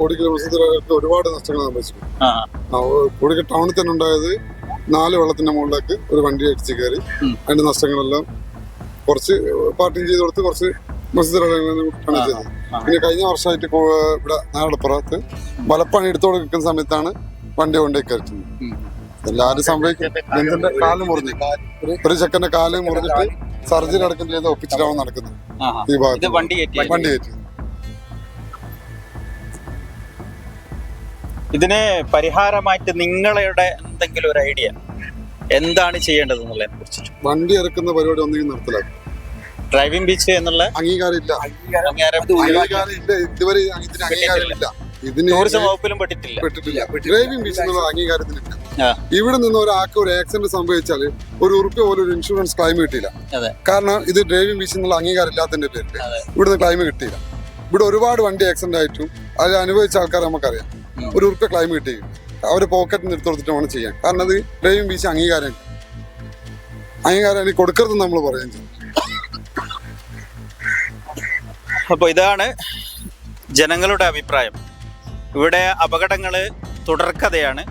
കോടിക്കൽ മത്സ്യത്തിലൊക്കെ ഒരുപാട് നഷ്ടങ്ങൾ സംഭവിച്ചിട്ടുണ്ട്. കോടിക്കൽ ടൗണിൽ തന്നെ ഉണ്ടായത് നാല് വെള്ളത്തിന്റെ മുകളിലേക്ക് ഒരു വണ്ടി അടിച്ചു കയറി. അതിന്റെ നഷ്ടങ്ങളെല്ലാം കുറച്ച് പാർട്ടിങ് ചെയ്ത് കൊടുത്ത് കുറച്ച് ചെയ്തത്. പിന്നെ കഴിഞ്ഞ വർഷമായിട്ട് ഇവിടെ നാടപ്പുറത്ത് വലപ്പണി എടുത്തോണ്ട് നിൽക്കുന്ന സമയത്താണ് വണ്ടി കൊണ്ടേ കയറ്റുന്നത്. എല്ലാവരും സംഭവിക്കും. കാൽ മുറിഞ്ഞു. ഒരു ചെക്കന്റെ കാൽ. മുറിഞ്ഞിട്ട് സർജറി അടക്കം ചെയ്ത് ഒപ്പിച്ചിട്ടാവും നടക്കുന്നത്. ഈ ഭാഗത്ത്. വണ്ടി കയറ്റി. ഇതിന് പരിഹാരമായിട്ട് നിങ്ങളുടെ എന്തെങ്കിലും ഒരു ഐഡിയ എന്താണ് ചെയ്യേണ്ടത് എന്നുള്ളതിനെ കുറിച്ചിട്ട്. വണ്ടി ഇറക്കുന്ന പരിപാടി ഒന്നെങ്കിലും നിർത്തലാക്കും. ഡ്രൈവിംഗ് ബീച്ച് എന്നുള്ള അംഗീകാരം ഇല്ല അംഗീകാരം അംഗീകാരം ഇല്ല ഇതുവരെ ഇതിന് അംഗീകാരം ഇല്ല ഇതിന് ടൂറിസം വകുപ്പിലും പെട്ടിട്ടില്ല. പെട്ടിട്ടില്ല. ഡ്രൈവിംഗ് ബീച്ച് എന്നുള്ള അംഗീകാരത്തിനില്ല. ആ. ഇവിടെ നിന്ന് ഒരാൾക്ക് ഒരു ആക്സിഡന്റ് സംഭവിച്ചാൽ ഒരു ഉറുപ്പ്യ പോലും ഒരു ഇൻഷുറൻസ് ക്ലൈം കിട്ടിയില്ല. കാരണം ഇത് ഡ്രൈവിംഗ് ബീച്ച് എന്നുള്ള അംഗീകാരം ഇല്ലാത്തതിന്റെ പേരിൽ. ഇവിടുന്ന് ക്ലൈം കിട്ടിയില്ല. ഇവിടെ ഒരുപാട് വണ്ടി ആക്സിഡന്റ് ആയിട്ടും അത് അനുഭവിച്ച ആൾക്കാർ നമുക്കറിയാം. ഒരു ഉറുക്ക ക്ലൈം കിട്ടി. അവർ പോക്കറ്റിൽ നിന്ന് എടുത്തു കൊടുത്തിട്ട് വേണം ചെയ്യാൻ. കാരണം അത് ക്ലെയിം വീശ അംഗീകാരം. അംഗീകാരം കൊടുക്കരുതെന്ന് നമ്മൾ പറയാൻ ചെയ്യും അപ്പോൾ ഇതാണ് ജനങ്ങളുടെ അഭിപ്രായം. ഇവിടെ അപകടങ്ങൾ തുടർക്കഥയാണ്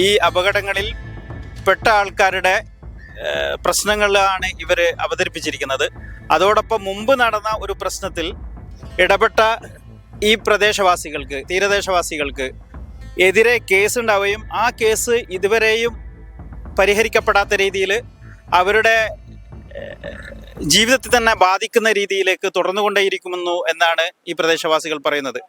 ഈ അപകടങ്ങളിൽ പെട്ട ആൾക്കാരുടെ പ്രശ്നങ്ങളാണ് ഇവർ അവതരിപ്പിച്ചിരിക്കുന്നത്. അതോടൊപ്പം മുമ്പ് നടന്ന ഒരു പ്രശ്നത്തിൽ ഇടപെട്ട ഈ പ്രദേശവാസികൾക്ക് തീരദേശവാസികൾക്ക് എതിരെ കേസ് ഉണ്ടാവുകയും ആ കേസ് ഇതുവരെയും പരിഹരിക്കപ്പെടാത്ത രീതിയിൽ അവരുടെ ജീവിതത്തിൽ തന്നെ ബാധിക്കുന്ന രീതിയിലേക്ക് തുടർന്നുകൊണ്ടേയിരിക്കുമെന്നു എന്നാണ് ഈ പ്രദേശവാസികൾ പറയുന്നത്.